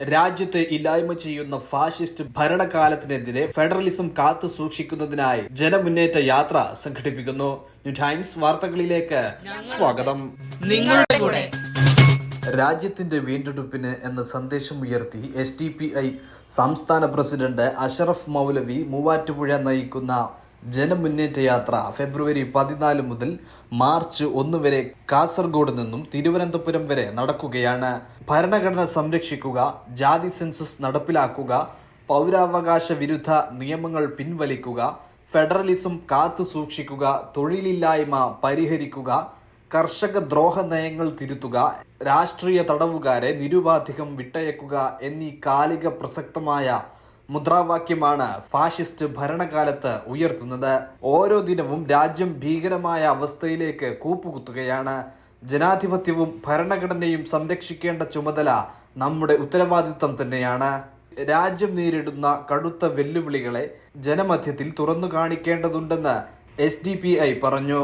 രാജ്യത്തെ ഇല്ലായ്മ ചെയ്യുന്ന ഫാഷിസ്റ്റ് ഭരണകാലത്തിനെതിരെ ഫെഡറലിസം കാത്തു സൂക്ഷിക്കുന്നതിനായി ജനമുന്നേറ്റ യാത്ര സംഘടിപ്പിക്കുന്നു. ന്യൂ ടൈംസ് വാർത്തകളിലേക്ക് സ്വാഗതം. നിങ്ങളുടെ കൂടെ. രാജ്യത്തിന്റെ വീണ്ടെടുപ്പിന് എന്ന സന്ദേശം ഉയർത്തി എസ് ഡി പി ഐ സംസ്ഥാന പ്രസിഡന്റ് അഷറഫ് മൗലവി മൂവാറ്റുപുഴ നയിക്കുന്ന ജനമുന്നേറ്റ യാത്ര ഫെബ്രുവരി പതിനാല് മുതൽ മാർച്ച് ഒന്ന് വരെ കാസർഗോഡ് നിന്നും തിരുവനന്തപുരം വരെ നടക്കുകയാണ്. ഭരണഘടന സംരക്ഷിക്കുക ജാതി സെൻസസ് നടപ്പിലാക്കുക പൗരാവകാശ വിരുദ്ധ നിയമങ്ങൾ പിൻവലിക്കുക ഫെഡറലിസം കാത്തു സൂക്ഷിക്കുക തൊഴിലില്ലായ്മ പരിഹരിക്കുക കർഷക ദ്രോഹ നയങ്ങൾ തിരുത്തുക രാഷ്ട്രീയ തടവുകാരെ നിരുപാധികം വിട്ടയക്കുക എന്നീ കാലിക പ്രസക്തമായ മുദ്രാവാക്യമാണ് ഫാഷിസ്റ്റ് ഭരണകാലത്ത് ഉയർത്തുന്നത്. ഓരോ ദിനവും രാജ്യം ഭീകരമായ അവസ്ഥയിലേക്ക് കൂപ്പുകുത്തുകയാണ്. ജനാധിപത്യവും ഭരണഘടനയും സംരക്ഷിക്കേണ്ട ചുമതല നമ്മുടെ ഉത്തരവാദിത്തം തന്നെയാണ്. രാജ്യം നേരിടുന്ന കടുത്ത വെല്ലുവിളികളെ ജനമധ്യത്തിൽ തുറന്നു കാണിക്കേണ്ടതുണ്ടെന്ന് എസ് ഡി പി ഐ പറഞ്ഞു.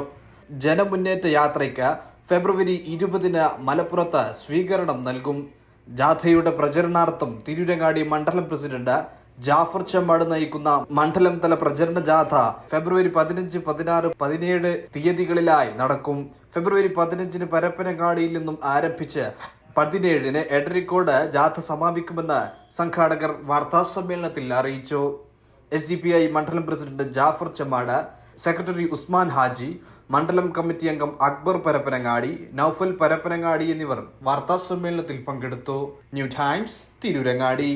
ജനമുന്നേറ്റ യാത്രയ്ക്ക് ഫെബ്രുവരി ഇരുപതിന് മലപ്പുറത്ത് സ്വീകരണം നൽകും. ജാഥയുടെ പ്രചരണാർത്ഥം തിരൂരങ്ങാടി മണ്ഡലം പ്രസിഡന്റ് ജാഫർ ചെമ്മാട് നയിക്കുന്ന മണ്ഡലം തല പ്രചരണ ജാഥ ഫെബ്രുവരി പതിനഞ്ച് പതിനാറ് പതിനേഴ് തീയതികളിലായി നടക്കും. ഫെബ്രുവരി പതിനഞ്ചിന് പരപ്പനങ്ങാടിയിൽ നിന്നും ആരംഭിച്ച് പതിനേഴിന് എടരിക്കോട് ജാഥ സമാപിക്കുമെന്ന് സംഘാടകർ വാർത്താസമ്മേളനത്തിൽ അറിയിച്ചു. എസ് ഡി പി ഐ മണ്ഡലം പ്രസിഡന്റ് ജാഫർ ചെമ്മാട് സെക്രട്ടറി ഉസ്മാൻ ഹാജി മണ്ഡലം കമ്മിറ്റി അംഗം അക്ബർ പരപ്പനങ്ങാടി നൌഫൽ പരപ്പനങ്ങാടി എന്നിവർ വാർത്താസമ്മേളനത്തിൽ പങ്കെടുത്തു. New times Tirurangadi.